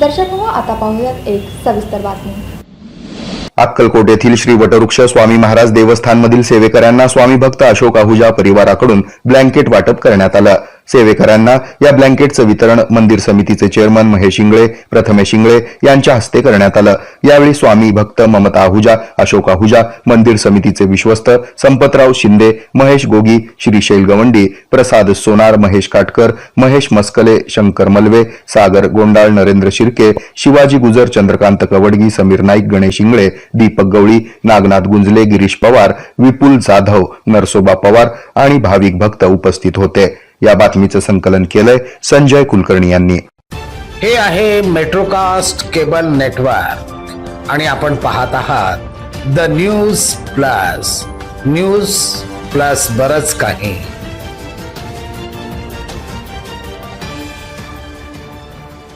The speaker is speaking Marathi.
दर्शक हो आता पाहूयात एक सविस्तर बातमी. अक्कलकोट येथील श्री वटवृक्ष स्वामी महाराज देवस्थानमधील सेवेकऱ्यांना स्वामी भक्त अशोक आहुजा परिवाराकडून ब्लँकेट वाटप करण्यात आलं. सेवेकरांना या ब्लँकेटचं वितरण मंदिर समितीचे चेअरमन महेश शिंगळे प्रथमेश शिंगळे यांच्या हस्ते करण्यात आलं. यावेळी स्वामी भक्त ममता आहुजा अशोक आहुजा मंदिर समितीचे विश्वस्त संपतराव शिंदे महेश गोगी श्रीशैल गवंडी प्रसाद सोनार महेश काटकर महेश मस्कले शंकर मलवे सागर गोंडाळ नरेंद्र शिर्के शिवाजी गुजर चंद्रकांत कवडगी समीर नाईक गणेश इंगळे दीपक गवळी नागनाथ गुंजले गिरीश पवार विपुल जाधव नरसोबा पवार आणि भाविक भक्त उपस्थित होते. या बातमीचं संकलन केलंय संजय कुलकर्णी यांनी. हे आहे मेट्रोकास्ट केबल नेटवर्क आणि आपण पाहत आहात the news plus news plus बरच काही.